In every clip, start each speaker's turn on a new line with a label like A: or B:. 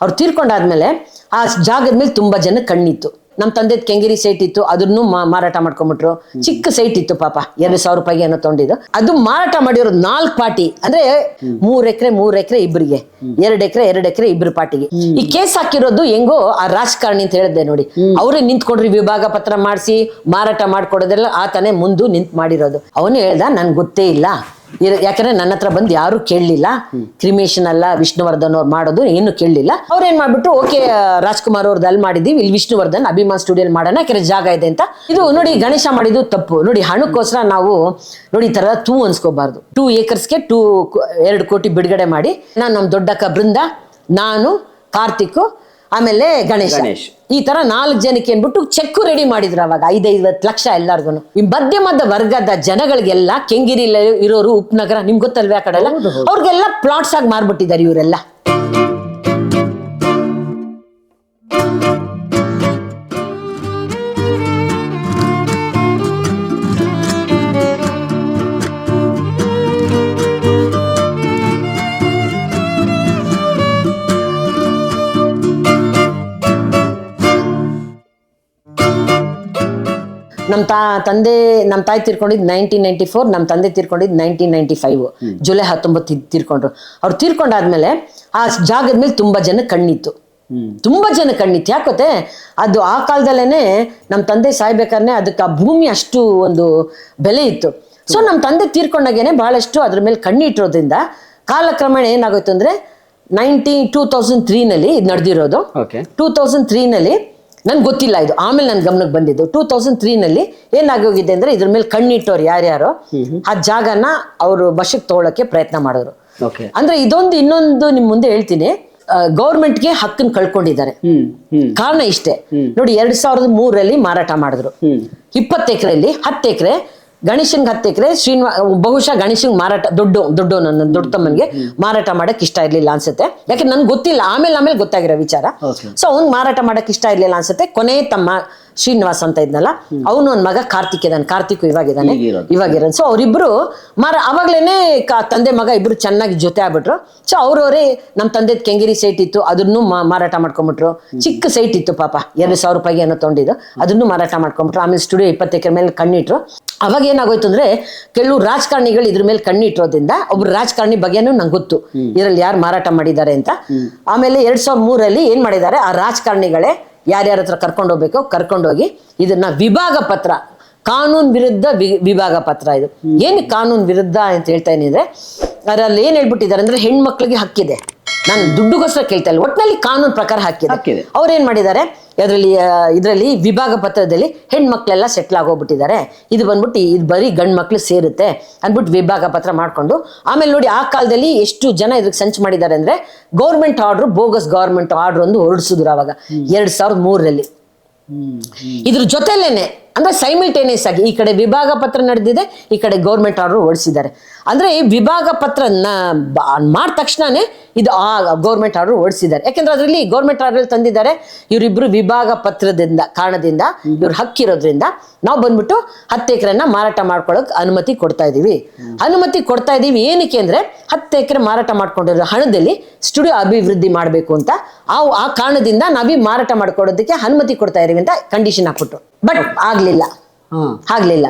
A: ಅವ್ರು ತೀರ್ಕೊಂಡಾದ್ಮೇಲೆ ಆ ಜಾಗದ ಮೇಲೆ ತುಂಬಾ ಜನ ಕಣ್ಣಿತ್ತು. ನಮ್ಮ ತಂದೆ ಕೆಂಗೇರಿ ಸೈಟ್ ಇತ್ತು ಅದನ್ನು ಮಾರಾಟ ಮಾಡ್ಕೊಂಡ್ಬಿಟ್ರು ಚಿಕ್ಕ ಸೈಟ್ ಇತ್ತು ಪಾಪ, ಎರಡು ಸಾವಿರ ರೂಪಾಯಿಗೆ ಏನೋ ತೊಂಡಿದ್ದು ಅದು ಮಾರಾಟ ಮಾಡಿರೋ ನಾಲ್ಕು ಪಾರ್ಟಿ, ಅಂದ್ರೆ ಮೂರ್ ಎಕರೆ ಮೂರ್ ಎಕರೆ ಇಬ್ಬರಿಗೆ ಎರಡ್ ಎಕರೆ ಎರಡ್ ಎಕರೆ ಇಬ್ಬರು ಪಾರ್ಟಿಗೆ. ಈ ಕೇಸ್ ಹಾಕಿರೋದು ಹೆಂಗೋ ಆ ರಾಜಕಾರಣಿ ಅಂತ ಹೇಳಿದ್ದೆ ನೋಡಿ. ಅವರೇ ನಿಂತ್ಕೊಂಡ್ರಿ ವಿಭಾಗ ಪತ್ರ ಮಾಡಿಸಿ, ಮಾರಾಟ ಮಾಡ್ಕೊಡೋದೆಲ್ಲ ಆತನೇ ಮುಂದೆ ನಿಂತ್ ಮಾಡಿರೋದು. ಅವನು ಹೇಳ್ದ, ನನ್ಗೆ ಗೊತ್ತೇ ಇಲ್ಲ. ಯಾಕಂದ್ರೆ ನನ್ನ ಹತ್ರ ಬಂದು ಯಾರು ಕೇಳಲಿಲ್ಲ. ಕ್ರಿಮೇಶನ್ ಅಲ್ಲ, ವಿಷ್ಣುವರ್ಧನ್ ಅವ್ರು ಮಾಡೋದು, ಏನು ಕೇಳಲಿಲ್ಲ. ಅವ್ರು ಏನ್ ಮಾಡ್ಬಿಟ್ಟು, ಓಕೆ ರಾಜ್ಕುಮಾರ್ ಅವ್ರದ್ದು ಅಲ್ಲಿ ಮಾಡಿದೀವಿ, ಇಲ್ಲಿ ವಿಷ್ಣುವರ್ಧನ್ ಅಭಿಮಾನ್ ಸ್ಟುಡಿಯೋ ಮಾಡೋಣ ಯಾಕಂದ್ರೆ ಜಾಗ ಇದೆ ಅಂತ. ಇದು ನೋಡಿ ಗಣೇಶ ಮಾಡಿದ್ದು ತಪ್ಪು. ನೋಡಿ ಹಣಕ್ಕೋಸ್ಕರ ನಾವು, ನೋಡಿ ಈ ತರ ತೂ ಅನ್ಸ್ಕೋಬಾರ್ದು. ಟೂ ಏಕರ್ಸ್ಗೆ ಟೂ ಎರಡು ಕೋಟಿ ಬಿಡುಗಡೆ ಮಾಡಿ, ನಾನು ನಮ್ಮ ದೊಡ್ಡಕ್ಕ ಬೃಂದ, ನಾನು, ಕಾರ್ತಿಕ್ ಆಮೇಲೆ ಗಣೇಶ.
B: ಗಣೇಶ್.
A: ಈ ತರ ನಾಲ್ಕು ಜನಕ್ಕೆ ಅನ್ಬಿಟ್ಟು ಚೆಕ್ ರೆಡಿ ಮಾಡಿದ್ರು ಅವಾಗ ಐದೈವತ್ತು ಲಕ್ಷ ಎಲ್ಲಾರ್ಗು ಈ ಮಧ್ಯಮದ ವರ್ಗದ ಜನಗಳಿಗೆಲ್ಲ ಕೆಂಗಿರಿ ಇರೋರು ಉಪನಗರ ನಿಮ್ಗೆ ಗೊತ್ತಲ್ವೇ ಆ ಕಡೆ ಎಲ್ಲ? ಅವ್ರಿಗೆಲ್ಲ ಪ್ಲಾಟ್ಸ್ ಆಗಿ ಮಾರ್ಬಿಟ್ಟಿದ್ದಾರೆ ಇವರೆಲ್ಲ. ನಮ್ಮ ತಾ ತಂದೆ ನಮ್ಮ ತಾಯಿ ತೀರ್ಕೊಂಡಿದ್ದು ನೈನ್ಟೀನ್ ನೈನ್ಟಿ ಫೋರ್ ನಮ್ಮ ತಂದೆ ತೀರ್ಕೊಂಡಿದ್ದು ನೈನ್ಟೀನ್ ನೈನ್ಟಿ ಫೈವ್ ಜುಲೈ ಹತ್ತೊಂಬತ್ತು ತೀರ್ಕೊಂಡ್ರು. ಅವ್ರು ತೀರ್ಕೊಂಡಾದ್ಮೇಲೆ ಆ ಜಾಗದ ಮೇಲೆ ತುಂಬ ಜನ ಕಣ್ಣಿತ್ತು. ತುಂಬ ಜನ ಕಣ್ಣಿತ್ತು. ಯಾಕೋತೆ ಅದು ಆ ಕಾಲದಲ್ಲೇನೆ ನಮ್ಮ ತಂದೆ ಸಾಯ್ಬೇಕಾದ್ರೆ ಅದಕ್ಕೆ ಆ ಭೂಮಿ ಅಷ್ಟು ಒಂದು ಬೆಲೆ ಇತ್ತು. ಸೊ ನಮ್ಮ ತಂದೆ ತೀರ್ಕೊಂಡಾಗೇನೆ ಬಹಳಷ್ಟು ಅದ್ರ ಮೇಲೆ ಕಣ್ಣಿಟ್ಟಿರೋದ್ರಿಂದ ಕಾಲಕ್ರಮೇಣ ಏನಾಗೋಯ್ತು ಅಂದ್ರೆ ನೈನ್ಟೀನ್ ಟೂ ತೌಸಂಡ್ ತ್ರೀನಲ್ಲಿ ಇದು ನಡೆದಿರೋದು. ಟೂ ತೌಸಂಡ್ ತ್ರೀನಲ್ಲಿ ನನ್ಗೆ ಗೊತ್ತಿಲ್ಲ ಇದು. ಆಮೇಲೆ ನನ್ನ ಗಮನಕ್ಕೆ ಬಂದಿದ್ದು. ಟೂ ತೌಸಂಡ್ ತ್ರೀನಲ್ಲಿ ಏನಾಗೋಗಿದೆ ಅಂದ್ರೆ ಇದ್ರ ಮೇಲೆ ಕಣ್ಣಿಟ್ಟವ್ರು ಯಾರ್ಯಾರೋ ಆ ಜಾಗನ ಅವರು ವಶಕ್ಕೆ ತಗೊಳಕ್ಕೆ ಪ್ರಯತ್ನ ಮಾಡಿದ್ರು. ಅಂದ್ರೆ ಇದೊಂದು ಇನ್ನೊಂದು ನಿಮ್ ಮುಂದೆ ಹೇಳ್ತೀನಿ. ಗೌರ್ಮೆಂಟ್ಗೆ ಹಕ್ಕನ್ನು ಕಳ್ಕೊಂಡಿದ್ದಾರೆ. ಕಾರಣ ಇಷ್ಟೇ. ನೋಡಿ ಎರಡ್ ಸಾವಿರದ ಮೂರರಲ್ಲಿ ಮಾರಾಟ ಮಾಡಿದ್ರು. ಇಪ್ಪತ್ತು ಎಕರೆಯಲ್ಲಿ ಹತ್ತು ಎಕರೆ ಗಣೇಶನ್ಗೆ ಹತ್ತು ಎಕರೆ ಶ್ರೀನಿವಾ ಬಹುಶಃ ಗಣೇಶನ್ಗೆ ಮಾರಾಟ ದುಡ್ಡು ದುಡ್ಡು ನನ್ನ ದೊಡ್ಡ ತಮ್ಮನಿಗೆ ಮಾರಾಟ ಮಾಡಕ್ ಇಷ್ಟ ಇರ್ಲಿಲ್ಲ ಅನ್ಸುತ್ತೆ. ಯಾಕೆ ನನ್ಗೆ ಗೊತ್ತಿಲ್ಲ ಆಮೇಲೆ ಆಮೇಲೆ ಗೊತ್ತಾಗಿರೋ ವಿಚಾರ. ಸೊ ಅವ್ನ್ ಮಾರಾಟ ಮಾಡಕ್ ಇಷ್ಟ ಇರ್ಲಿಲ್ಲ ಅನ್ಸುತ್ತೆ. ಕೊನೆ ತಮ್ಮ ಶ್ರೀನಿವಾಸ್ ಅಂತ ಇದ್ನಲ್ಲ ಅವನು ಒಂದ್ ಮಗ ಕಾರ್ತಿಕ್ ಇದ್ದಾನೆ ಕಾರ್ತಿಕ್ ಇವಾಗಿದ್ದಾನೆ
B: ಇವಾಗಿರೋ
A: ಇವಾಗಿರೋದು. ಸೊ ಅವರಿಬ್ರು ಮಾರ ಅವಾಗ್ಲೇನೆ ತಂದೆ ಮಗ ಇಬ್ರು ಚೆನ್ನಾಗಿ ಜೊತೆ ಆಗ್ಬಿಟ್ರು. ಸೊ ಅವ್ರವರೇ ನಮ್ಮ ತಂದೆದ್ ಕೆಂಗೇರಿ ಸೈಟ್ ಇತ್ತು ಅದನ್ನು ಮಾರಾಟ ಮಾಡ್ಕೊಂಡ್ಬಿಟ್ರು ಚಿಕ್ಕ ಸೈಟ್ ಇತ್ತು ಪಾಪ ಎರಡು ಸಾವಿರ ರೂಪಾಯಿಗೆ ಏನೋ ತೊಗೊಂಡಿದ್ದು ಅದನ್ನು ಮಾರಾಟ ಮಾಡ್ಕೊಂಡ್ಬಿಟ್ರು ಆಮೇಲೆ ಸ್ಟುಡಿಯೋ ಇಪ್ಪತ್ತು ಎಕರೆ ಮೇಲೆ ಕಣ್ಣಿಟ್ರು. ಅವಾಗ ಏನಾಗೋಯ್ತು ಅಂದ್ರೆ ಕೆಲವು ರಾಜಕಾರಣಿಗಳು ಇದ್ರ ಮೇಲೆ ಕಣ್ಣಿಟ್ಟಿರೋದ್ರಿಂದ ಒಬ್ರು ರಾಜಕಾರಣಿ ಬಗ್ಗೆನೂ ನಂಗೆ ಗೊತ್ತು. ಇದರಲ್ಲಿ ಯಾರು ಮಾರಾಟ ಮಾಡಿದ್ದಾರೆ ಅಂತ. ಆಮೇಲೆ ಎರಡ್ ಸಾವಿರದ ಮೂರಲ್ಲಿ ಏನ್ ಮಾಡಿದ್ದಾರೆ ಆ ರಾಜಕಾರಣಿಗಳೇ ಯಾರ್ಯಾರ ಹತ್ರ ಕರ್ಕೊಂಡು ಹೋಗ್ಬೇಕು ಕರ್ಕೊಂಡೋಗಿ ಇದನ್ನ ವಿಭಾಗ ಪತ್ರ ಕಾನೂನು ವಿರುದ್ಧ ವಿ- ವಿಭಾಗ ಪತ್ರ ಇದು. ಏನು ಕಾನೂನು ವಿರುದ್ಧ ಅಂತ ಹೇಳ್ತಾ ಏನಿದ್ರೆ ಅದರಲ್ಲಿ ಏನ್ ಹೇಳ್ಬಿಟ್ಟಿದ್ದಾರೆ ಅಂದ್ರೆ ಹೆಣ್ಮಕ್ಳಿಗೆ ಹಕ್ಕಿದೆ. ನಾನು ದುಡ್ಡುಗೋಸ್ಕರ ಕೇಳ್ತಾ ಇಲ್ಲ ಒಟ್ಟಿನಲ್ಲಿ ಕಾನೂನು ಪ್ರಕಾರ ಹಾಕಿದೆ. ಅವ್ರು ಏನ್ ಮಾಡಿದ್ದಾರೆ? ಅದರಲ್ಲಿ ಇದರಲ್ಲಿ ವಿಭಾಗ ಪತ್ರದಲ್ಲಿ ಹೆಣ್ಮಕ್ಳೆಲ್ಲ ಸೆಟ್ಲ್ ಆಗೋಗ್ಬಿಟ್ಟಿದ್ದಾರೆ. ಇದು ಬಂದ್ಬಿಟ್ಟು ಇದು ಬರೀ ಗಂಡು ಮಕ್ಳು ಸೇರುತ್ತೆ ಅಂದ್ಬಿಟ್ಟು ವಿಭಾಗ ಪತ್ರ ಮಾಡ್ಕೊಂಡು ಆಮೇಲೆ ನೋಡಿ ಆ ಕಾಲದಲ್ಲಿ ಎಷ್ಟು ಜನ ಇದಕ್ಕೆ ಸಂಚು ಮಾಡಿದ್ದಾರೆ ಅಂದರೆ government order bogus government order ಒಂದು ಹೊರಡಿಸಿದ್ರು ಅವಾಗ. ಎರಡು ಸಾವಿರದ ಮೂರರಲ್ಲಿ. ಇದ್ರ ಜೊತೆಲೇನೆ ಅಂದ್ರೆ ಸೈಮಿಲ್ಟೇನಿಯಸ್ ಆಗಿ ಈ ಕಡೆ ವಿಭಾಗ ಪತ್ರ ನಡೆದಿದೆ ಈ ಕಡೆ ಗೌರ್ಮೆಂಟ್ ಆರ್ಡರ್ ಓಡಿಸಿದ್ದಾರೆ. ಅಂದ್ರೆ ಈ ವಿಭಾಗ ಪತ್ರ ಮಾಡಿದ ತಕ್ಷಣನೇ ಇದು ಆ ಗೌರ್ಮೆಂಟ್ ಆರ್ಡರ್ ಓಡಿಸಿದ್ದಾರೆ. ಯಾಕಂದ್ರೆ ಅದರಲ್ಲಿ ಗೌರ್ಮೆಂಟ್ ಆರ್ಡರ್ ತಂದಿದ್ದಾರೆ ಇವರಿಬ್ಬರು ವಿಭಾಗ ಪತ್ರದಿಂದ ಕಾರಣದಿಂದ ಇವ್ರ ಹಕ್ಕಿರೋದ್ರಿಂದ ನಾವು ಬಂದ್ಬಿಟ್ಟು ಹತ್ತು ಎಕರೆನ ಮಾರಾಟ ಮಾಡ್ಕೊಳ್ಳೋಕೆ ಅನುಮತಿ ಕೊಡ್ತಾ ಇದೀವಿ. ಅನುಮತಿ ಕೊಡ್ತಾ ಇದೀವಿ ಏನಕ್ಕೆ ಅಂದ್ರೆ ಹತ್ತು ಎಕರೆ ಮಾರಾಟ ಮಾಡ್ಕೊಂಡಿರೋ ಹಣದಲ್ಲಿ ಸ್ಟುಡಿಯೋ ಅಭಿವೃದ್ಧಿ ಮಾಡಬೇಕು ಅಂತ ಆ ಆ ಕಾರಣದಿಂದ ನಾವೀ ಮಾರಾಟ ಮಾಡ್ಕೊಡೋದಕ್ಕೆ ಅನುಮತಿ ಕೊಡ್ತಾ ಇದೀವಿ ಅಂತ ಕಂಡೀಷನ್ ಹಾಕ್ಬಿಟ್ಟು. ಬಟ್ ಆಗ್ಲಿಲ್ಲ
B: ಕಾಣಲಿಲ್ಲ
A: ಆಗ್ಲಿಲ್ಲ.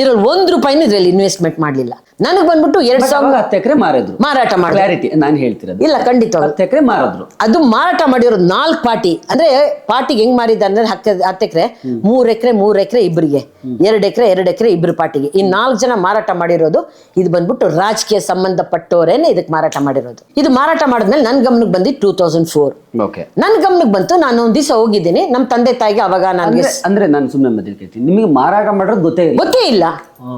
A: ಇದ್ರಲ್ಲಿ ಒಂದ್ ರೂಪಾಯಿನ ಇದ್ರಲ್ಲಿ ಇನ್ವೆಸ್ಟ್ಮೆಂಟ್ ಮಾಡ್ಲಿಲ್ಲ. ನನಗ್ ಬಂದ್ಬಿಟ್ಟು ಎರಡ್ ಸಾವಿರ
B: ಹತ್ತು ಎಕರೆ ಮಾರಿದ್ರು.
A: ಮಾರಾಟ ಮಾಡಿ
B: ಕ್ಲಾರಿಟಿ ನಾನು ಹೇಳ್ತಿರೋದು.
A: ಇಲ್ಲ ಖಂಡಿತ.
B: ಹತ್ತು ಎಕರೆ ಮಾರಿದ್ರು.
A: ಅದು ಮಾರಾಟ ಮಾಡಿರೋದು ನಾಲ್ಕು ಪಾರ್ಟಿ ಅಂದ್ರೆ ಪಾರ್ಟಿಗೆ ಹೆಂಗ್ ಮಾರಿದ ಅಂದ್ರೆ ಹತ್ತು ಹತ್ತು ಎಕರೆ ಮೂರ್ ಎಕರೆ ಮೂರ್ ಎಕರೆ ಇಬ್ಬರಿಗೆ ಎರಡ್ ಎಕರೆ ಎರಡ್ ಎಕರೆ ಇಬ್ರು ಪಾರ್ಟಿಗೆ ಈ ನಾಲ್ಕು ಜನ ಮಾರಾಟ ಮಾಡಿರೋದು. ಇದು ಬಂದ್ಬಿಟ್ಟು ರಾಜಕೀಯ ಸಂಬಂಧಪಟ್ಟವರೇನೆ ಇದಕ್ಕೆ ಮಾರಾಟ ಮಾಡಿರೋದು. ಇದು ಮಾರಾಟ ಮಾಡಿದ್ಮೇಲೆ ನನ್ ಗಮನಕ್ಕೆ ಬಂದಿ ಟೂ ತೌಸಂಡ್ ಫೋರ್ ನನ್ ಗಮನಕ್ಕೆ ಬಂತು ನಾನು ಒಂದ್ ದಿವಸ ಹೋಗಿದ್ದೀನಿ. ನಮ್ಮ ತಂದೆ ತಾಯಿಗೆ ಅವಾಗ ನನಗೆ
B: ಅಂದ್ರೆ ಅಂದ್ರೆ ನಾನು ಸುಮ್ಮನೆ ಮಧ್ಯೆ ಕೇಳ್ತೀನಿ ನಿಮಗೆ ಮಾರಾಟ ಮಾಡೋದು ಗೊತ್ತೇ ಇಲ್ಲ.
A: ಗೊತ್ತೇ ಇಲ್ಲ.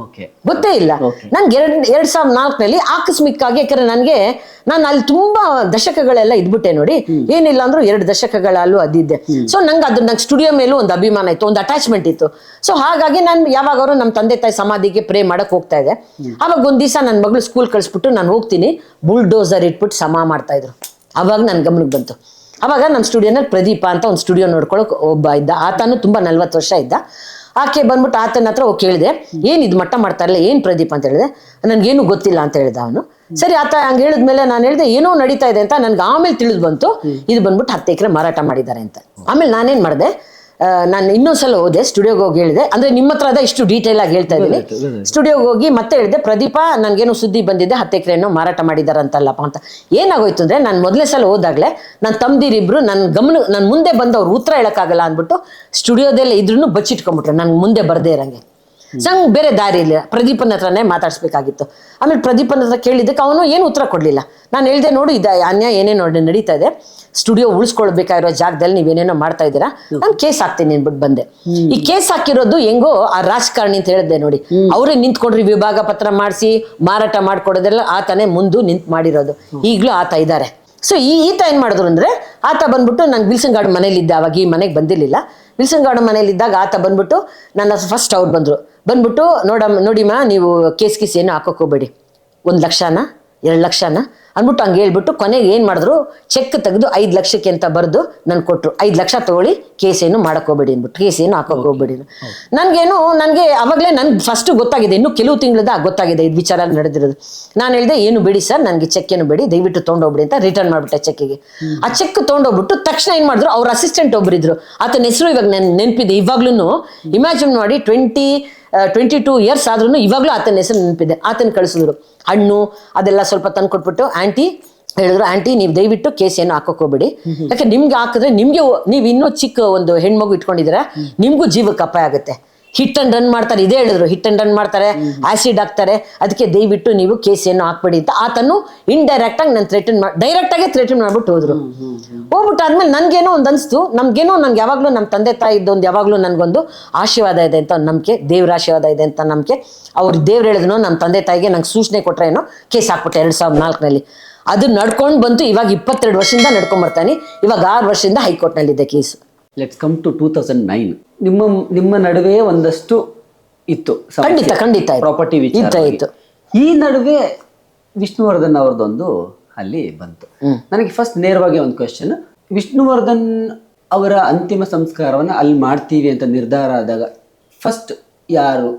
B: ಓಕೆ.
A: ಗೊತ್ತೇ ಇಲ್ಲ. ನನ್ಗೆ ಎರಡ್ ಎರಡ್ ಸಾವಿರದ ನಾಲ್ಕನಲ್ಲಿ ಆಕಸ್ಮಿಕ್ ಆಗಿ ಯಾಕಂದ್ರೆ ನನಗೆ ನಾನು ಅಲ್ಲಿ ತುಂಬಾ ದಶಕಗಳೆಲ್ಲ ಇದ್ಬಿಟ್ಟೆ ನೋಡಿ. ಏನಿಲ್ಲ ಅಂದ್ರೂ ಎರಡು ದಶಕಗಳಲ್ಲೂ ಅದಿದ್ದೆ. ಸೊ ನಂಗೆ ಅದು ನಂಗೆ ಸ್ಟುಡಿಯೋ ಮೇಲೂ ಒಂದು ಅಭಿಮಾನ ಇತ್ತು ಒಂದು ಅಟ್ಯಾಚ್ಮೆಂಟ್ ಇತ್ತು. ಸೊ ಹಾಗಾಗಿ ನಾನು ಯಾವಾಗಾದ್ರು ನಮ್ಮ ತಂದೆ ತಾಯಿ ಸಮಾಧಿಗೆ ಪ್ರೇ ಮಾಡಕ್ ಹೋಗ್ತಾ ಇದ್ದೆ. ಅವಾಗ ಒಂದ್ ದಿವಸ ನನ್ನ ಮಗಳು ಸ್ಕೂಲ್ ಕಳಿಸ್ಬಿಟ್ಟು ನಾನು ಹೋಗ್ತೀನಿ. ಬುಲ್ಡೋಸರ್ ಇಟ್ಬಿಟ್ಟು ಸಮ ಮಾಡ್ತಾ ಇದ್ರು. ಅವಾಗ ನನ್ನ ಗಮನಕ್ಕೆ ಬಂತು. ಅವಾಗ ನಮ್ಮ ಸ್ಟುಡಿಯೋನಲ್ಲಿ ಪ್ರದೀಪ ಅಂತ ಒಂದು ಸ್ಟುಡಿಯೋ ನೋಡ್ಕೊಳಕ್ ಒಬ್ಬ ಇದ್ದ. ಆತನು ತುಂಬಾ ನಲ್ವತ್ತು ವರ್ಷ ಇದ್ದ. ಆಕೆ ಬಂದ್ಬಿಟ್ಟು ಆತನ ಹತ್ರ ಹೋಗಿ ಕೇಳಿದೆ ಏನ್ ಇದು ಮಟ್ಟ ಮಾಡ್ತಾರಲ್ಲ ಏನ್ ಪ್ರದೀಪ್ ಅಂತ ಹೇಳಿದೆ. ನನ್ಗೇನು ಗೊತ್ತಿಲ್ಲ ಅಂತ ಹೇಳಿದ ಅವನು. ಸರಿ ಆತ ಹಂಗೆ ಹೇಳಿದ್ಮೇಲೆ ನಾನು ಹೇಳಿದೆ ಏನೋ ನಡೀತಾ ಇದೆ ಅಂತ ನನ್ಗೆ ಆಮೇಲೆ ತಿಳಿದು ಬಂತು. ಇದು ಬಂದ್ಬಿಟ್ಟು ಹತ್ತು ಎಕರೆ ಮಾರಾಟ ಮಾಡಿದ್ದಾರೆ ಅಂತ. ಆಮೇಲೆ ನಾನೇನ್ ಮಾಡಿದೆ ನಾನು ಇನ್ನೊಂದ್ಸಲ ಹೋದೆ ಸ್ಟುಡಿಯೋಗೆ ಹೋಗಿ ಹೇಳಿದೆ. ಅಂದ್ರೆ ನಿಮ್ಮ ಹತ್ರ ಅದ ಇಷ್ಟು ಡೀಟೇಲ್ ಆಗಿ ಹೇಳ್ತಾ ಇದ್ದೀನಿ. ಸ್ಟುಡಿಯೋಗೆ ಹೋಗಿ ಮತ್ತೆ ಹೇಳಿದೆ ಪ್ರದೀಪ ನನಗೇನು ಸುದ್ದಿ ಬಂದಿದೆ ಹತ್ತು ಎಕರೆನೋ ಮಾರಾಟ ಮಾಡಿದಾರಂತಲ್ಲಪ್ಪ ಅಂತ. ಏನಾಗೋಯ್ತು ಅಂದ್ರೆ ನಾನು ಮೊದಲೇ ಸಲ ಹೋದಾಗಲೇ ನನ್ನ ತಮ್ದಿರಿಬ್ರು ನನ್ನ ಗಮನ ನನ್ನ ಮುಂದೆ ಬಂದವ್ರು ಉತ್ತರ ಹೇಳಕ್ಕಾಗಲ್ಲ ಅಂದ್ಬಿಟ್ಟು ಸ್ಟುಡಿಯೋದಲ್ಲೇ ಇದ್ರೂ ಬಚ್ಚಿಟ್ಕೊಂಡ್ಬಿಟ್ರು. ನನ್ಗೆ ಮುಂದೆ ಬರದೇ ಇರಂಗೆ. ಸಂಗ್ ಬೇರೆ ದಾರಿ ಇಲ್ಲ. ಪ್ರದೀಪನ ಹತ್ರನೇ ಮಾತಾಡ್ಸ್ಬೇಕಾಗಿತ್ತು. ಆಮೇಲೆ ಪ್ರದೀಪನ ಹತ್ರ ಕೇಳಿದ್ದಕ್ಕೆ ಅವನು ಏನು ಉತ್ತರ ಕೊಡ್ಲಿಲ್ಲ. ನಾನು ಹೇಳಿದೆ ನೋಡು ಇದು ಅನ್ಯಾಯ ನೋಡಿ ನಡೀತಾ ಇದೆ. ಸ್ಟುಡಿಯೋ ಉಳಿಸ್ಕೊಳ್ಬೇಕಾಗಿರೋ ಜಾಗದಲ್ಲಿ ನೀವೇನೇನೋ ಮಾಡ್ತಾ ಇದ್ದೀರಾ? ನಾನು ಕೇಸ್ ಹಾಕ್ತೀನಿ ಅಂದ್ಬಿಟ್ಟು ಬಂದೆ. ಈ ಕೇಸ್ ಹಾಕಿರೋದು ಹೆಂಗೋ ಆ ರಾಜಕಾರಣಿ ಅಂತ ಹೇಳಿದೆ ನೋಡಿ. ಅವರೇ ನಿಂತ್ಕೊಂಡ್ರಿ ವಿಭಾಗ ಪತ್ರ ಮಾಡಿಸಿ ಮಾರಾಟ ಮಾಡ್ಕೊಡೋದೆಲ್ಲ ಆತನೇ ಮುಂದೆ ನಿಂತ್ ಮಾಡಿರೋದು. ಈಗಲೂ ಆತ ಇದ್ದಾರೆ ಸೊ ಈ ಈತ ಏನ್ ಮಾಡಿದ್ರು ಅಂದ್ರೆ ಆತ ಬಂದ್ಬಿಟ್ಟು ನಂಗೆ ಬಿಲ್ಸನ್ ಗಾರ್ಡ್ ಮನೇಲಿದ್ದೆ ಅವಾಗ ಈ ಮನೆಗೆ ಬಂದಿರ್ಲಿಲ್ಲ. ವಿಲ್ಸನ್ ಮನೇಲಿ ಇದ್ದಾಗ ಆತ ಬಂದ್ಬಿಟ್ಟು ನನ್ನ ಫಸ್ಟ್ ಅವ್ರು ಬಂದ್ರು. ಬಂದ್ಬಿಟ್ಟು, ನೋಡಮ್ಮ, ನೋಡಿಮ್ಮ, ನೀವು ಕೇಸ್ ಕೀಸ್ ಏನು ಹಾಕೋಕೋಬೇಡಿ ಒಂದು ಲಕ್ಷನ? ಎರಡು ಲಕ್ಷನ? ಅಂದ್ಬಿಟ್ಟು ಹಂಗೆ ಹೇಳ್ಬಿಟ್ಟು ಕೊನೆಗೆ ಏನು ಮಾಡಿದ್ರು? ಚೆಕ್ ತೆಗೆದು ಐದು ಲಕ್ಷಕ್ಕೆ ಅಂತ ಬರೆದು ನನ್ಗೆ ಕೊಟ್ಟರು ಐದು ಲಕ್ಷ ತಗೊಳ್ಳಿ ಕೇಸ್ ಏನು ಮಾಡಕ್ ಹೋಗ್ಬೇಡಿ ಅಂದ್ಬಿಟ್ಟು. ಕೇಸ್ ಏನು ಹಾಕೋಕ್ ಹೋಗ್ಬೇಡಿ ನನಗೇನು ನನಗೆ ಅವಾಗಲೇ ನನ್ಗೆ ಫಸ್ಟ್ ಗೊತ್ತಾಗಿದೆ. ಇನ್ನು ಕೆಲವು ತಿಂಗಳದ ಗೊತ್ತಾಗಿದೆ ಇದು ವಿಚಾರ ನಡೆದಿರೋದು. ನಾನು ಹೇಳಿದೆ ಏನು ಬಿಡಿ ಸರ್ ನನಗೆ ಚೆಕ್ ಏನು ಬೇಡಿ. ದಯವಿಟ್ಟು ತೊಗೊಂಡೋಗ್ಬಿಡಿ ಅಂತ ರಿಟರ್ನ್ ಮಾಡ್ಬಿಟ್ಟೆ ಚೆಕ್ಕಿಗೆ ಆ ಚೆಕ್ ತೊಗೊಂಡೋಗ್ಬಿಟ್ಟು ತಕ್ಷಣ ಏನು ಮಾಡಿದ್ರು? ಅವ್ರ ಅಸಿಸ್ಟೆಂಟ್ ಒಬ್ಬರಿದ್ರು ಆತನ ಹೆಸರು ಇವಾಗ ನೆನ್ ನೆನಪಿದೆ. ಇವಾಗ್ಲೂ ಇಮ್ಯಾಜಿನ್ ಮಾಡಿ ಟ್ವೆಂಟಿ ಟ್ವೆಂಟಿ ಟೂ ಇಯರ್ಸ್ ಆದ್ರೂ ಇವಾಗಲೂ ಆತನ ಹೆಸರು ನೆನಪಿದೆ. ಆತನ ಕಳಿಸಿದ್ರು. ಹಣ್ಣು ಅದೆಲ್ಲ ಸ್ವಲ್ಪ ತಂದು ಕೊಟ್ಬಿಟ್ಟು ಆಂಟಿ ಹೇಳಿದ್ರು, ಆಂಟಿ ನೀವು ದಯವಿಟ್ಟು ಕೇಸ್ ಏನು ಹಾಕೋಕ್ ಹೋಗ್ಬೇಡಿ. ಯಾಕೆ ನಿಮ್ಗೆ ಹಾಕಿದ್ರೆ ನಿಮ್ಗೆ ನೀವು ಇನ್ನೂ ಚಿಕ್ಕ ಒಂದು ಹೆಣ್ಮಗು ಇಟ್ಕೊಂಡಿದ್ರೆ ನಿಮ್ಗೂ ಜೀವಕ್ಕೆ ಅಪಾಯ ಆಗುತ್ತೆ. ಹಿಟ್ ಅಂಡ್ ರನ್ ಮಾಡ್ತಾರೆ ಇದೇ ಹೇಳಿದ್ರು ಹಿಟ್ ಅಂಡ್ ರನ್ ಮಾಡ್ತಾರೆ ಆಸಿಡ್ ಹಾಕ್ತಾರೆ ಅದಕ್ಕೆ ದಯವಿಟ್ಟು ನೀವು ಕೇಸ್ ಏನು ಹಾಕ್ಬೇಡಿ ಅಂತ ಆತನು ಇಂಡೈರೆಕ್ಟ್ ಆಗಿ ನಾನು ಥ್ರೆಟನ್ ಮಾಡಿ ಡೈರೆಕ್ಟ್ ಆಗಿ ಥ್ರೆಟನ್ ಮಾಡ್ಬಿಟ್ಟು ಹೋದ್ರು. ಹೋಗ್ಬಿಟ್ಟು ಆದ್ಮೇಲೆ ನನ್ಗೇನೋ ಒಂದು ಅನ್ಸ್ತು ನಮ್ಗೇನೋ ನಂಗೆ ಯಾವಾಗ್ಲೂ ನಮ್ಮ ತಂದೆ ತಾಯಿ ಇದ್ದೊಂದು ಯಾವಾಗ್ಲೂ ನನಗೊಂದು ಆಶೀರ್ವಾದ ಇದೆ ಅಂತ ನಂಬಿಕೆ ದೇವ್ರ ಆಶೀರ್ವಾದ ಇದೆ ಅಂತ ನಂಬಿಕೆ. ಅವ್ರು ದೇವ್ರು ಹೇಳಿದ್ರು ನಮ್ಮ ತಂದೆ ತಾಯಿಗೆ ನಂಗೆ ಸೂಚನೆ ಕೊಟ್ರೆ ಏನೋ ಕೇಸ್ ಹಾಕ್ಬಿಟ್ಟೆ ಎರಡ್ ಸಾವಿರದ ನಾಲ್ಕರಲ್ಲಿ. ಅದು ನಡ್ಕೊಂಡು ಬಂತು ಇವಾಗ ಇಪ್ಪತ್ತೆರಡು ವರ್ಷದಿಂದ ನಡ್ಕೊಂಡ್ಬರ್ತಾನೆ ಇವಾಗ ಆರು ವರ್ಷದಿಂದ ಹೈಕೋರ್ಟ್ನಲ್ಲಿದೆ case.
B: Let's come to two thousand nine ನಿಮ್ಮ ನಿಮ್ಮ ನಡುವೆ ಒಂದಷ್ಟು ಇತ್ತು
A: ಖಂಡಿತ, ಖಂಡಿತ.
B: ಪ್ರಾಪರ್ಟಿ ವಿಚಾರ
A: ಇತ್ತು.
B: ಈ ನಡುವೆ ವಿಷ್ಣುವರ್ಧನ್ ಅವ್ರದ್ದೊಂದು ಅಲ್ಲಿ ಬಂತು. ನನಗೆ ಫಸ್ಟ್ ನೇರವಾಗಿ ಒಂದು ಕ್ವೆಶನ್ ವಿಷ್ಣುವರ್ಧನ್ ಅವರ ಅಂತಿಮ ಸಂಸ್ಕಾರವನ್ನು ಅಲ್ಲಿ ಮಾಡ್ತೀವಿ ಅಂತ ನಿರ್ಧಾರ ಆದಾಗ ಫಸ್ಟ್ ಯಾರು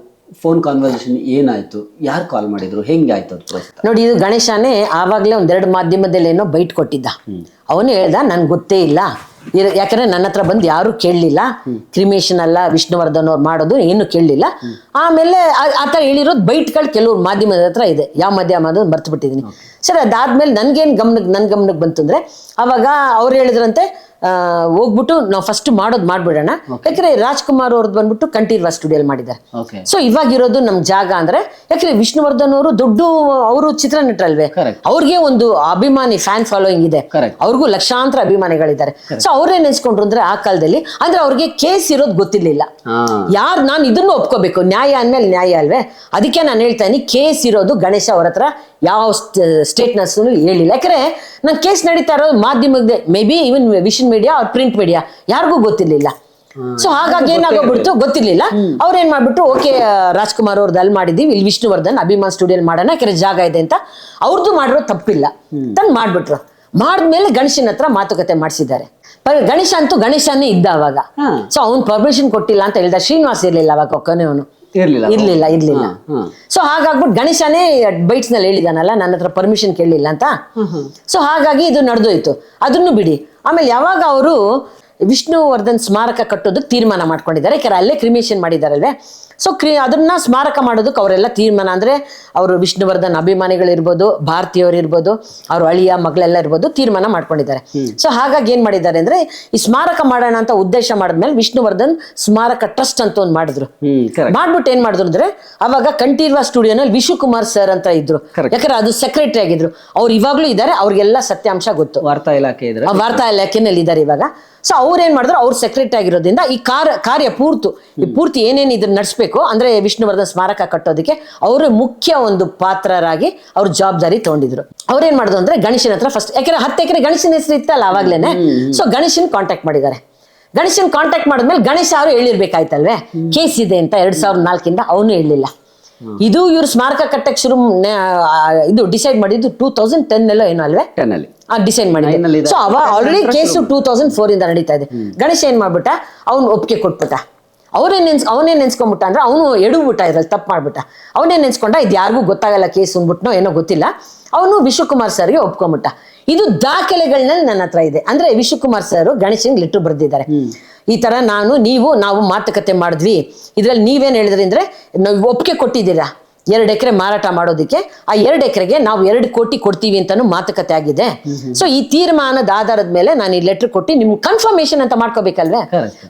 B: ಫೋನ್ ಕಾನ್ವರ್ಸೇಷನ್ ಏನಾಯ್ತು? ಯಾರು ಕಾಲ್ ಮಾಡಿದ್ರು? ಹೆಂಗೆ ಆಯ್ತು ಅದು
A: ನೋಡಿ ಇದು ಗಣೇಶನೇ ಆವಾಗಲೇ ಒಂದೆರಡು ಮಾಧ್ಯಮದಲ್ಲಿ ಏನೋ ಬೈಟ್ ಕೊಟ್ಟಿದ್ದ. ಅವನು ಹೇಳ್ದ ನನ್ಗೆ ಗೊತ್ತೇ ಇಲ್ಲ. ಯಾಕಂದ್ರೆ ನನ್ನ ಹತ್ರ ಬಂದು ಯಾರು ಕೇಳಲಿಲ್ಲ. ಕ್ರಿಮೇಶನ್ ಅಲ್ಲ, ವಿಷ್ಣುವರ್ಧನ್ ಅವ್ರು ಮಾಡೋದು ಏನು ಕೇಳಲಿಲ್ಲ. ಆಮೇಲೆ ಆ- ಥರ ಹೇಳಿರೋದು ಬೈಟ್ಗಳು ಕೆಲವು ಮಾಧ್ಯಮದ ಹತ್ರ ಇದೆ. ಯಾವ ಮಾಧ್ಯಮ ಅದು ಮರ್ತು ಬಿಟ್ಟಿದ್ದೀನಿ. ಸರಿ, ಅದಾದ್ಮೇಲೆ ನನ್ಗೇನು ಗಮನಕ್ಕೆ ನನ್ನ ಗಮನಕ್ಕೆ ಬಂತು ಅಂದ್ರೆ ಅವಾಗ ಅವ್ರು ಹೇಳಿದ್ರಂತೆ ಹೋಗ್ಬಿಟ್ಟು ನಾವು ಫಸ್ಟ್ ಮಾಡೋದು ಮಾಡ್ಬಿಡೋಣ. ಯಾಕಂದ್ರೆ ರಾಜ್ಕುಮಾರ್ ಅವ್ರದ್ದು ಬಂದ್ಬಿಟ್ಟು ಕಂಠೀರ್ವ ಸ್ಟುಡಿಯೋಲ್ ಮಾಡಿದ್ದಾರೆ ಸೊ ಇವಾಗಿರೋದು ನಮ್ ಜಾಗ ಅಂದ್ರೆ ಯಾಕಂದ್ರೆ ವಿಷ್ಣುವರ್ಧನ್ ಅವರು ದೊಡ್ಡ ಅವರು ಚಿತ್ರನಟರಲ್ವೇ?
B: Correct.
A: ಅವ್ರಿಗೆ ಒಂದು ಅಭಿಮಾನಿ ಫ್ಯಾನ್ ಫಾಲೋಯಿಂಗ್ ಇದೆ. ಅವ್ರಿಗೂ ಲಕ್ಷಾಂತರ ಅಭಿಮಾನಿಗಳಿದ್ದಾರೆ. ಸೊ ಅವ್ರೇನ್ ನೆನ್ಸ್ಕೊಂಡ್ರು ಅಂದ್ರೆ ಆ ಕಾಲದಲ್ಲಿ ಅಂದ್ರೆ ಅವ್ರಿಗೆ ಕೇಸ್ ಇರೋದು ಗೊತ್ತಿರ್ಲಿಲ್ಲ. ಯಾರು ನಾನು ಇದನ್ನು ಒಪ್ಕೋಬೇಕು? ನ್ಯಾಯ ಅಂದ್ಮೇಲೆ ನ್ಯಾಯ ಅಲ್ವೇ? ಅದಕ್ಕೆ ನಾನು ಹೇಳ್ತಾ ಇದ್ದೀನಿ ಕೇಸ್ ಇರೋದು ಗಣೇಶ ಅವ್ರ ಹತ್ರ ಯಾವ ಸ್ಟೇಟ್ನಸ್ ಹೇಳಿಲ್ಲ. ಯಾಕಂದ್ರೆ ನಾನು ಕೇಸ್ ನಡೀತಾ ಇರೋದು ಮಾಧ್ಯಮದ maybe even vision media ಅವ್ರ ಪ್ರಿಂಟ್ ಮೀಡಿಯಾ ಯಾರಿಗೂ ಗೊತ್ತಿರ್ಲಿಲ್ಲ. ಸೊ ಹಾಗಾಗಿ ಏನಾಗೋಗ್ಬಿಡ್ತು? ಗೊತ್ತಿರ್ಲಿಲ್ಲ. ಅವ್ರೇನ್ ಮಾಡ್ಬಿಟ್ಟು ಓಕೆ ರಾಜ್ಕುಮಾರ್ ಅವ್ರದ್ದು ಅಲ್ಲಿ ಮಾಡಿದೀವಿ ಇಲ್ಲಿ ವಿಷ್ಣುವರ್ಧನ್ ಅಭಿಮಾನ್ ಸ್ಟುಡಿಯೋ ಮಾಡೋಣ ಯಾಕಂದ್ರೆ ಜಾಗ ಇದೆ ಅಂತ. ಅವ್ರದ್ದು ಮಾಡಿರೋ ತಪ್ಪಿಲ್ಲ. ತಂದು ಮಾಡ್ಬಿಟ್ರು. ಮಾಡಿದ್ಮೇಲೆ ಗಣೇಶನ ಹತ್ರ ಮಾತುಕತೆ ಮಾಡಿಸಿದ್ದಾರೆ. ಗಣೇಶ ಅಂತೂ ಗಣೇಶನೇ ಇದ್ದ ಅವಾಗ. ಸೊ ಅವ್ನು ಪರ್ಮಿಷನ್ ಕೊಟ್ಟಿಲ್ಲ ಅಂತ ಹೇಳ್ದ ಶ್ರೀನಿವಾಸ್ ಇರ್ಲಿಲ್ಲ ಅವಾಗ ಒಕ್ಕನೇ ಅವನು
B: ಇರ್ಲಿಲ್ಲ
A: ಇರ್ಲಿಲ್ಲ. ಸೊ ಹಾಗಾಗ್ಬಿಟ್ಟು ಗಣೇಶನೇ ಬೈಟ್ಸ್ನಲ್ಲಿ ಹೇಳಿದಾನಲ್ಲ ನನ್ನ ಹತ್ರ ಪರ್ಮಿಷನ್ ಕೇಳಲಿಲ್ಲ ಅಂತ. ಸೊ ಹಾಗಾಗಿ ಇದು ನಡೆದೋಯ್ತು. ಅದನ್ನು ಬಿಡಿ. ಆಮೇಲೆ ಯಾವಾಗ ಅವರು ವಿಷ್ಣುವರ್ಧನ್ ಸ್ಮಾರಕ ಕಟ್ಟೋದಕ್ಕೆ ತೀರ್ಮಾನ ಮಾಡ್ಕೊಂಡಿದ್ದಾರೆ. ಯಾಕಂದ್ರೆ ಅಲ್ಲೇ ಕ್ರಿಮೇಷನ್ ಮಾಡಿದಾರಲ್ವೇ? ಸೊ ಕ್ರಿ ಅದನ್ನ ಸ್ಮಾರಕ ಮಾಡೋದಕ್ಕೆ ಅವರೆಲ್ಲ ತೀರ್ಮಾನ ಅಂದ್ರೆ ಅವರು ವಿಷ್ಣುವರ್ಧನ್ ಅಭಿಮಾನಿಗಳಿರ್ಬೋದು ಭಾರತೀಯರು ಇರ್ಬೋದು ಅವ್ರ ಅಳಿಯ ಮಗಳೆಲ್ಲ ಇರ್ಬೋದು ತೀರ್ಮಾನ ಮಾಡ್ಕೊಂಡಿದ್ದಾರೆ. ಸೊ ಹಾಗಾಗಿ ಏನ್ ಮಾಡಿದ್ದಾರೆ ಅಂದ್ರೆ ಈ ಸ್ಮಾರಕ ಮಾಡೋಣ ಅಂತ ಉದ್ದೇಶ ಮಾಡಿದ್ಮೇಲೆ ವಿಷ್ಣುವರ್ಧನ್ ಸ್ಮಾರಕ ಟ್ರಸ್ಟ್ ಅಂತ ಒಂದು ಮಾಡಿದ್ರು. ಮಾಡ್ಬಿಟ್ಟು ಏನ್ ಮಾಡಿದ್ರು ಅಂದ್ರೆ ಅವಾಗ ಕಂಠೀರ್ವ ಸ್ಟುಡಿಯೋನಲ್ಲಿ ವಿಶುಕುಮಾರ್ ಸರ್ ಅಂತ ಇದ್ರು. ಯಾಕಂದ್ರೆ ಅದು ಸೆಕ್ರೆಟರಿ ಆಗಿದ್ರು. ಅವ್ರು ಇವಾಗ್ಲೂ ಇದ್ದಾರೆ ಅವ್ರಿಗೆಲ್ಲ ಸತ್ಯಾಂಶ ಗೊತ್ತು.
B: ವಾರ್ತಾ ಇಲಾಖೆ
A: ವಾರ್ತಾ ಇಲಾಖೆನಲ್ಲಿ ಇದ್ದಾರೆ ಇವಾಗ. ಸೊ ಅವ್ರೇನ್ ಮಾಡಿದ್ರು? ಅವ್ರು ಸೆಕ್ರೆಟರಿ ಆಗಿರೋದ್ರಿಂದ ಈ ಕಾರ್ಯ ಕಾರ್ಯ ಪೂರ್ತು. ಈ ಪೂರ್ತಿ ಏನೇನು ಇದನ್ನ ನಡೆಸಬೇಕು? ಅಂದ್ರೆ ವಿಷ್ಣುವರ್ಧನ್ ಸ್ಮಾರಕ ಕಟ್ಟೋದಕ್ಕೆ ಅವರು ಮುಖ್ಯ ಒಂದು ಪಾತ್ರರಾಗಿ ಅವ್ರ ಜವಾಬ್ದಾರಿ ತಗೊಂಡಿದ್ರು. ಅವ್ರೇನ್ ಮಾಡಿದ್ರು ಅಂದ್ರೆ ಗಣೇಶನ ಹತ್ರ ಫಸ್ಟ್ ಯಾಕಂದ್ರೆ ಹತ್ತು ಎಕರೆ ಗಣೇಶನ ಹೆಸರು ಇತ್ತಲ್ಲ ಅವಾಗ್ಲೇನೆ? ಸೊ ಗಣೇಶನ್ ಕಾಂಟ್ಯಾಕ್ಟ್ ಮಾಡಿದ್ದಾರೆ. ಗಣೇಶನ್ ಕಾಂಟ್ಯಾಕ್ಟ್ ಮಾಡಿದ್ಮೇಲೆ ಗಣೇಶ ಅವರು ಹೇಳಿರ್ಬೇಕಾಯ್ತಲ್ವೇ? ಕೇಸ್ ಇದೆ ಅಂತ ಎರಡ್ ಸಾವಿರದ ನಾಲ್ಕಿಂದ ಅವನು ಹೇಳಿಲ್ಲ. ಇದು ಇವ್ರು ಸ್ಮಾರಕ ಕಟ್ಟಕ್ಕೆ ಶುರು ಇದು ಡಿಸೈಡ್ ಮಾಡಿದ್ದು ಟೂ ತೌಸಂಡ್ ಟೆನ್ ಎಲ್ಲ ಏನೋ ಅಲ್ವೇ?
B: ಟೆನ್ ಅಲ್ಲಿ.
A: ಆ ಡಿಸೈಡ್ ಮಾಡಿದ್ದು. ಸೊ ಅವ already case two thousand four ಇಂದ ನಡೀತಾ ಇದೆ. ಗಣೇಶ ಏನ್ ಮಾಡ್ಬಿಟ್ಟ? ಅವ್ನು ಒಪ್ಪಿಗೆ ಕೊಟ್ಬಿಟ್ಟ. ಅವನೇ ನೆನ್ಸ್ ಅವನೇ ನೆನ್ಸ್ಕೊಂಡ್ಬಿಟ್ಟ ಅಂದ್ರೆ ಅವನು ಎಡುಬಿಟ್ಟ ಇದ್ರಲ್ಲಿ ತಪ್ಪು ಮಾಡ್ಬಿಟ್ಟ. ಅವನೇ ನೆನ್ಸ್ಕೊಂಡ ಇದು ಯಾರಿಗೂ ಗೊತ್ತಾಗಲ್ಲ ಕೇಸ್ ಅಂದ್ಬಿಟ್ನೋ ಏನೋ ಗೊತ್ತಿಲ್ಲ. ಅವನು ವಿಶ್ವಕುಮಾರ್ ಸರ್ಗೆ ಒಪ್ಕೊಂಬಿಟ್ಟ ಇದು ದಾಖಲೆಗಳನ್ನ ನನ್ನ ಹತ್ರ ಇದೆ. ಅಂದ್ರೆ ವಿಶ್ವಕುಮಾರ್ ಸರ್ ಗಣೇಶನ್ ಲೆಟ್ರ್ ಬರೆದಿದ್ದಾರೆ. ಈ ತರ ನಾನು ನೀವು ನಾವು ಮಾತುಕತೆ ಮಾಡಿದ್ವಿ. ಇದ್ರಲ್ಲಿ ನೀವೇನ್ ಹೇಳಿದ್ರಿ ಅಂದ್ರೆ ನಾವು ಒಪ್ಪಿಗೆ ಕೊಟ್ಟಿದ್ದೀರಾ? ಎರಡು ಎಕರೆ ಮಾರಾಟ ಮಾಡೋದಕ್ಕೆ. ಆ ಎರಡು ಎಕರೆಗೆ ನಾವು ಎರಡು ಕೋಟಿ ಕೊಡ್ತೀವಿ ಅಂತಾನು ಮಾತುಕತೆ ಆಗಿದೆ. ಸೊ ಈ ತೀರ್ಮಾನದ ಆಧಾರದ ಮೇಲೆ ನಾನು ಈ ಲೆಟರ್ ಕೊಟ್ಟು ನಿಮ್ ಕನ್ಫರ್ಮೇಶನ್ ಅಂತ ಮಾಡ್ಕೋಬೇಕಲ್ವೇ.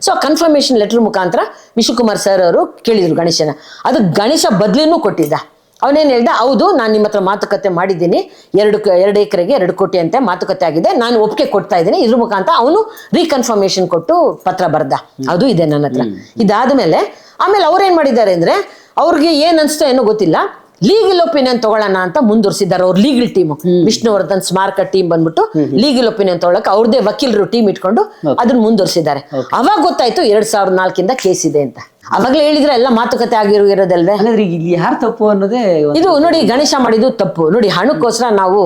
A: ಸೊ ಕನ್ಫರ್ಮೇಶನ್ ಲೆಟರ್ ಮುಖಾಂತರ ವಿಶ್ವಕುಮಾರ್ ಸರ್ ಅವರು ಕೇಳಿದ್ರು ಗಣೇಶನ. ಅದು ಗಣೇಶ ಬದ್ಲಿನೂ ಕೊಟ್ಟಿದ್ದ. ಅವನೇನ್ ಹೇಳ್ದ ಹೌದು ನಾನು ನಿಮ್ಮ ಹತ್ರ ಮಾತುಕತೆ ಮಾಡಿದ್ದೀನಿ. ಎರಡು ಎರಡು ಎಕರೆಗೆ ಎರಡು ಕೋಟಿ ಅಂತ ಮಾತುಕತೆ ಆಗಿದೆ. ನಾನು ಒಪ್ಪಿಗೆ ಕೊಡ್ತಾ ಇದ್ದೀನಿ. ಇದ್ರ ಮುಖಾಂತರ ಅವನು ರೀಕನ್ಫರ್ಮೇಶನ್ ಕೊಟ್ಟು ಪತ್ರ ಬರ್ದ. ಅದು ಇದೆ ನನ್ನ ಹತ್ರ. ಇದಾದ್ಮೇಲೆ ಆಮೇಲೆ ಅವ್ರೇನ್ ಮಾಡಿದ್ದಾರೆ ಅಂದ್ರೆ ಅವ್ರಿಗೆ ಏನ್ ಅನ್ಸ್ತೋ ಏನೋ ಗೊತ್ತಿಲ್ಲ. ಲೀಗಲ್ ಒಪಿನಿಯನ್ ತಗೊಳ್ಳೋಣ ಅಂತ ಮುಂದುವರಿಸಿದ್ದಾರೆ ಅವ್ರ ಲೀಗಲ್ ಟೀಮ್ ವಿಷ್ಣುವರ್ಧನ್ ಸ್ಮಾರಕ ಟೀಮ್ ಬಂದ್ಬಿಟ್ಟು ಲೀಗಲ್ ಒಪಿನಿಯನ್ ತಗೊಳಕ್ ಅವ್ರದೇ ವಕೀಲರು ಟೀಮ್ ಇಟ್ಕೊಂಡು ಅದನ್ನ ಮುಂದುವರಿಸಿದ್ದಾರೆ. ಅವಾಗ ಗೊತ್ತಾಯ್ತು ಎರಡ್ ಸಾವಿರದ ನಾಲ್ಕಿಂದ ಕೇಸ್ ಇದೆ ಅಂತ. ಅವಾಗಲೇ ಹೇಳಿದ್ರೆ ಎಲ್ಲ ಮಾತುಕತೆ ಆಗಿರೋದಲ್ವೇ?
B: ಹಾಗಾದ್ರೆ ಈಗ ಇಲ್ಲಿ ಯಾರು ತಪ್ಪು ಅನ್ನೋದೇ
A: ಇದು ನೋಡಿ ಗಣೇಶ ಮಾಡಿದ್ದು ತಪ್ಪು. ನೋಡಿ ಹಣಕ್ಕೋಸ್ಕರ ನಾವು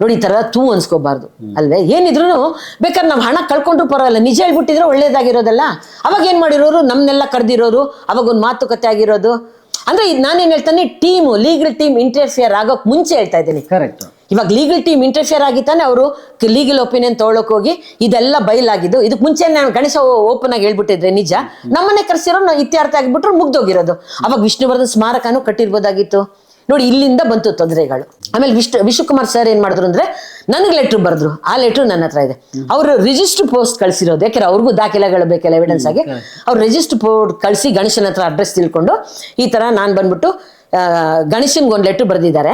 A: ನೋಡಿ ಈ ತರ ತೂ ಅನ್ಸ್ಕೋಬಾರ್ದು. ಅಲ್ವೇ? ಏನಿದ್ರು ಬೇಕಾದ್ರೆ ನಾವು ಹಣ ಕಳ್ಕೊಂಡ್ರು ಪರವಾಗಿಲ್ಲ. ನಿಜ ಹೇಳ್ಬಿಟ್ಟಿದ್ರೆ ಒಳ್ಳೇದಾಗಿರೋದಲ್ಲ. ಅವಾಗ ಏನ್ ಮಾಡಿರೋರು? ನಮ್ನೆಲ್ಲ ಕರೆದಿರೋರು. ಅವಾಗ ಒಂದು ಮಾತುಕತೆ ಆಗಿರೋದು. ಅಂದ್ರೆ ನಾನು ನಾನೇನ್ ಹೇಳ್ತಾನೆ ಟೀಮು ಲೀಗಲ್ ಟೀಮ್ ಇಂಟರ್ಫಿಯರ್ ಆಗೋಕ್ ಮುಂಚೆ ಹೇಳ್ತಾ ಇದ್ದೀನಿ.
B: ಕರೆಕ್ಟ್
A: ಇವಾಗ ಲೀಗಲ್ ಟೀಮ್ ಇಂಟರ್ಫಿಯರ್ ಆಗಿತ್ತಾನೆ ಅವರು ಲೀಗಲ್ ಒಪಿನಿಯನ್ ತೊಗೊಳಕ್ ಹೋಗಿ ಇದೆಲ್ಲ ಬಯಲಾಗಿದ್ದು ಇದಕ್ಕೆ ಮುಂಚೆ ನಾನು ಗಣೇಶ ಓಪನ್ ಆಗಿ ಹೇಳ್ಬಿಟ್ಟಿದ್ರೆ ನಿಜ. ನಮ್ಮನೆ ಕರ್ಸಿರೋ ನಾವು ಇತ್ಯರ್ಥ ಆಗಿಬಿಟ್ರು ಮುಗ್ದೋಗಿರೋದು. ಅವಾಗ ವಿಷ್ಣುವರ್ಧನ್ ಸ್ಮಾರಕನೂ ಕಟ್ಟಿರ್ಬೋದಾಗಿತ್ತು. ನೋಡಿ ಇಲ್ಲಿಂದ ಬಂತು ತೊಂದರೆಗಳು. ಆಮೇಲೆ ವಿಶ್ ವಿಶ್ವಕುಮಾರ್ ಸರ್ ಏನ್ ಮಾಡಿದ್ರು ಅಂದ್ರೆ ನನಗೆ ಲೆಟ್ರ್ ಬರೆದ್ರು. ಆ ಲೆಟರ್ ನನ್ನ ಹತ್ರ ಇದೆ. ಅವರು ರಿಜಿಸ್ಟರ್ ಪೋಸ್ಟ್ ಕಳಿಸಿರೋದು. ಯಾಕಂದ್ರೆ ಅವ್ರಿಗೂ ದಾಖಲೆಗಳು ಬೇಕಲ್ಲ ಎವಿಡೆನ್ಸ್ ಆಗಿ. ಅವ್ರು ರಿಜಿಸ್ಟರ್ ಪೋಸ್ಟ್ ಕಳಿಸಿ ಗಣೇಶನ ಹತ್ರ ಅಡ್ರೆಸ್ ತಿಳ್ಕೊಂಡು ಈ ತರ ನಾನು ಬಂದ್ಬಿಟ್ಟು ಗಣೇಶನ್ಗೆ ಒಂದು ಲೆಟ್ರ್ ಬರೆದಿದ್ದಾರೆ.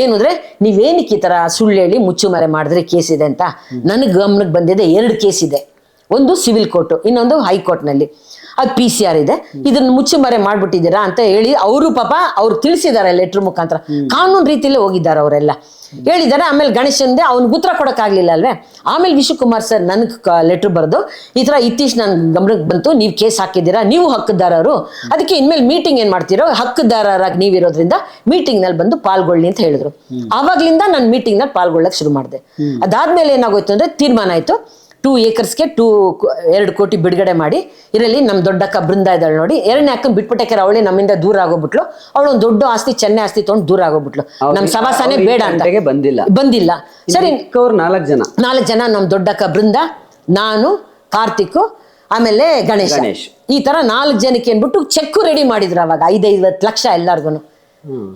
A: ಏನು ಅಂದ್ರೆ ನೀವೇನಕ್ಕೆ ಈ ತರ ಸುಳ್ಳು ಹೇಳಿ ಮುಚ್ಚುಮರೆ ಮಾಡಿದ್ರೆ ಕೇಸ್ ಇದೆ ಅಂತ. ನನಗೆ ಗಮನಕ್ಕೆ ಬಂದಿದೆ ಎರಡು ಕೇಸ್ ಇದೆ. ಒಂದು ಸಿವಿಲ್ ಕೋರ್ಟ್ ಇನ್ನೊಂದು ಹೈಕೋರ್ಟ್ನಲ್ಲಿ ಅದು ಪಿ ಸಿ ಆರ್ ಇದೆ. ಇದನ್ನ ಮುಚ್ಚುಮರೆ ಮಾಡ್ಬಿಟ್ಟಿದ್ದೀರಾ ಅಂತ ಹೇಳಿ ಅವರು ಪಾಪ ಅವ್ರು ತಿಳಿಸಿದ್ದಾರೆ ಲೆಟ್ರ್ ಮುಖಾಂತರ. ಕಾನೂನು ರೀತಿಯಲ್ಲೇ ಹೋಗಿದ್ದಾರೆ ಅವರೆಲ್ಲ. ಹೇಳಿದ್ದಾರೆ ಆಮೇಲೆ ಗಣೇಶಂದೆ ಅವ್ನಿಗೆ ಉತ್ತರ ಕೊಡೋಕ್ಕಾಗಲಿಲ್ಲ ಅಲ್ವೇ? ಆಮೇಲೆ ವಿಶ್ವಕುಮಾರ್ ಸರ್ ನನಗೆ ಲೆಟ್ರ್ ಬರೆದು ಈ ಥರ ಇತ್ತೀಚೆ ನನ್ನ ಗಮನಕ್ಕೆ ಬಂತು ನೀವು ಕೇಸ್ ಹಾಕಿದ್ದೀರಾ ನೀವು ಹಕ್ಕುದಾರರು. ಅದಕ್ಕೆ ಇನ್ಮೇಲೆ ಮೀಟಿಂಗ್ ಏನು ಮಾಡ್ತೀರೋ ಹಕ್ಕುದಾರರಾಗಿ ನೀವಿರೋದ್ರಿಂದ ಮೀಟಿಂಗ್ನಲ್ಲಿ ಬಂದು ಪಾಲ್ಗೊಳ್ಳಿ ಅಂತ ಹೇಳಿದ್ರು. ಆವಾಗ್ಲಿಂದ ನಾನು ಮೀಟಿಂಗ್ನಲ್ಲಿ ಪಾಲ್ಗೊಳ್ಳಕ್ಕೆ ಶುರು ಮಾಡಿದೆ. ಅದಾದ್ಮೇಲೆ ಏನಾಗೋಯ್ತು ಅಂದ್ರೆ ತೀರ್ಮಾನ ಆಯಿತು. ಟೂ ಏಕರ್ಸ್ಗೆ ಟೂ ಎರಡು ಕೋಟಿ ಬಿಡುಗಡೆ ಮಾಡಿ ಇದರಲ್ಲಿ ನಮ್ಮ ದೊಡ್ಡಕ್ಕ ಬೃಂದ ಇದ್ದಾಳೆ ನೋಡಿ ಎರಡನೇ ಅಕ್ಕನ ಬಿಟ್ಬಿಟ್ಟಕ್ಕೆ ಅವಳೇ ನಮ್ಮಿಂದ ದೂರ ಆಗೋಗ್ಬಿಟ್ಲು. ಅವಳು ಒಂದು ದೊಡ್ಡ ಆಸ್ತಿ ಚೆನ್ನೈ ಆಸ್ತಿ ತೊಗೊಂಡು ದೂರ ಆಗೋಗ್ಬಿಟ್ಲು. ನಮ್ಮ ಸವಾಸನೆ ಬೇಡ ಅಂತ.
B: ಬಂದಿಲ್ಲ.
A: ಬಂದಿಲ್ಲ. ಸರಿ
B: ನಾಲ್ಕು ಜನ.
A: ನಾಲ್ಕು ಜನ ನಮ್ಮ ದೊಡ್ಡಕ್ಕ ಬೃಂದ ನಾನು ಕಾರ್ತಿಕ್ ಆಮೇಲೆ ಗಣೇಶ್.
B: ಗಣೇಶ್.
A: ಈ ತರ ನಾಲ್ಕು ಜನಕ್ಕೆ ಏನ್ಬಿಟ್ಟು ಚೆಕ್ ರೆಡಿ ಮಾಡಿದ್ರು ಅವಾಗ ಐದೈವತ್ತು ಲಕ್ಷ ಎಲ್ಲಾರ್ಗು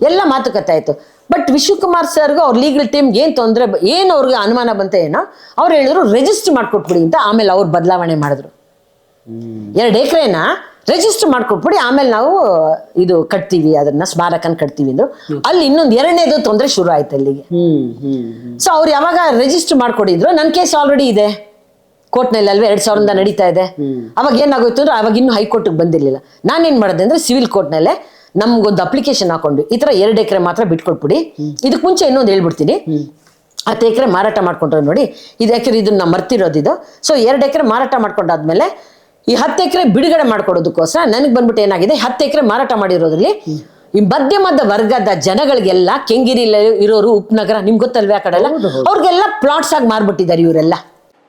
A: ಎಲ್ಲ ಮಾತುಕತೆ ಆಯ್ತು. ಬಟ್ ವಿಶ್ವಕುಮಾರ್ ಸರ್ಗೆ ಅವ್ರ ಲೀಗಲ್ ಟೀಮ್ ಏನ್ ತೊಂದರೆ ಏನು ಅವ್ರಿಗೆ ಅನುಮಾನ ಬಂತ ಏನೋ, ಅವ್ರು ಹೇಳಿದ್ರು ರಿಜಿಸ್ಟರ್ ಮಾಡ್ಕೊಟ್ಬಿಡಿ ಅಂತ ಆಮೇಲೆ ಅವ್ರು ಬದಲಾವಣೆ ಮಾಡಿದ್ರು. ಎರಡು ಎಕರೆನ ರಿಜಿಸ್ಟರ್ ಮಾಡ್ಕೊಟ್ಬಿಡಿ, ಆಮೇಲೆ ನಾವು ಇದು ಕಟ್ತೀವಿ, ಅದನ್ನ ಸ್ಮಾರಕನ ಕಟ್ತೀವಿ ಅಂದ್ರು. ಅಲ್ಲಿ ಇನ್ನೊಂದು ಎರಡನೇದು ತೊಂದರೆ ಶುರು ಆಯ್ತು ಅಲ್ಲಿಗೆ. ಸೊ ಅವ್ರು ಯಾವಾಗ ರಿಜಿಸ್ಟರ್ ಮಾಡ್ಕೊಡಿದ್ರು ನನ್ನ ಕೇಸ್ ಆಲ್ರೆಡಿ ಇದೆ. ಕೋರ್ಟ್ನಲ್ಲಿ ಅಲ್ವೇ ಎರಡ್ ಸಾವಿರದಿಂದ ನಡೀತಾ ಇದೆ. ಅವಾಗ ಏನಾಗೋಯ್ತು ಅಂದ್ರೆ ಅವಾಗ ಇನ್ನೂ ಹೈಕೋರ್ಟ್ಗೆ ಬಂದಿರಲಿಲ್ಲ. ನಾನೇನ್ ಮಾಡಿದೆ ಅಂದ್ರೆ ಸಿವಿಲ್ ಕೋರ್ಟ್ನಲ್ಲೇ ನಮ್ಗೊಂದು ಅಪ್ಲಿಕೇಶನ್ ಹಾಕೊಂಡು ಈ ತರ ಎರಡು ಎಕರೆ ಮಾತ್ರ ಬಿಟ್ಕೊಟ್ಬಿಡಿ. ಇದಕ್ಕೆ ಮುಂಚೆ ಇನ್ನೊಂದು ಹೇಳ್ಬಿಡ್ತೀನಿ. ಹತ್ತು ಎಕರೆ ಮಾರಾಟ ಮಾಡ್ಕೊಂಡ್ರೆ ನೋಡಿ. ಇದು ಯಾಕೆಂದ್ರೆ ಇದನ್ನ ಮರ್ತಿರೋದು ಇದು. ಸೊ ಎರಡು ಎಕರೆ ಮಾರಾಟ ಮಾಡ್ಕೊಂಡಾದ್ಮೇಲೆ ಈ ಹತ್ತು ಎಕರೆ ಬಿಡುಗಡೆ ಮಾಡ್ಕೊಡೋದಕ್ಕೋಸ್ಕರ ನನಗೆ ಬಂದ್ಬಿಟ್ಟು ಏನಾಗಿದೆ? ಹತ್ತು ಎಕರೆ ಮಾರಾಟ ಮಾಡಿರೋದ್ರಲ್ಲಿ ಈ ಮಧ್ಯಮದ ವರ್ಗದ ಜನಗಳಿಗೆಲ್ಲ ಕೆಂಗಿರಿ ಇರೋರು ಉಪನಗರ ನಿಮ್ಗೆ ಗೊತ್ತಲ್ವೇ ಆ ಕಡೆ ಎಲ್ಲ? ಅವ್ರಿಗೆಲ್ಲ ಪ್ಲಾಟ್ಸ್ ಆಗಿ ಮಾರ್ಬಿಟ್ಟಿದ್ದಾರೆ ಇವರೆಲ್ಲ.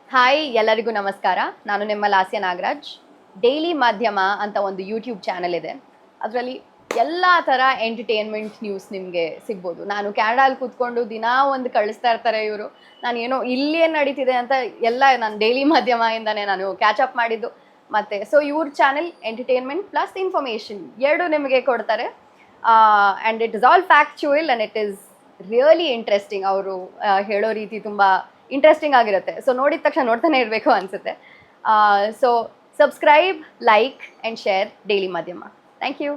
C: ಹಾಯ್ ಎಲ್ಲರಿಗೂ ನಮಸ್ಕಾರ. ನಾನು ನಿಮ್ಮ ಲಾಸ್ಯ ನಾಗರಾಜ್. ಡೈಲಿ ಮಾಧ್ಯಮ ಅಂತ ಒಂದು ಯೂಟ್ಯೂಬ್ ಚಾನಲ್ ಇದೆ. ಅದರಲ್ಲಿ ಎಲ್ಲ ಥರ ಎಂಟರ್ಟೈನ್ಮೆಂಟ್ ನ್ಯೂಸ್ ನಿಮಗೆ ಸಿಗ್ಬೋದು. ನಾನು ಕ್ಯಾನಡಾಲ್ಲಿ ಕೂತ್ಕೊಂಡು ದಿನಾ ಒಂದು ಕಳಿಸ್ತಾ ಇರ್ತಾರೆ ಇವರು. ನಾನು ಏನೋ ಇಲ್ಲಿ ಏನು ನಡೀತಿದೆ ಅಂತ ಎಲ್ಲ ನಾನು ಡೈಲಿ ಮಾಧ್ಯಮದಿಂದನೇ ನಾನು ಕ್ಯಾಚ್ ಅಪ್ ಮಾಡಿದ್ದು. ಮತ್ತು ಸೊ ಇವ್ರ ಚಾನೆಲ್ ಎಂಟರ್ಟೈನ್ಮೆಂಟ್ ಪ್ಲಸ್ ಇನ್ಫಾರ್ಮೇಷನ್ ಎರಡು ನಿಮಗೆ ಕೊಡ್ತಾರೆ. And it is all factual and it is really interesting ಅವರು ಹೇಳೋ ರೀತಿ ತುಂಬ ಇಂಟ್ರೆಸ್ಟಿಂಗ್ ಆಗಿರುತ್ತೆ. ಸೊ ನೋಡಿದ ತಕ್ಷಣ ನೋಡ್ತಾನೆ ಇರಬೇಕು ಅನಿಸುತ್ತೆ. So subscribe like and share daily ಮಾಧ್ಯಮ. Thank you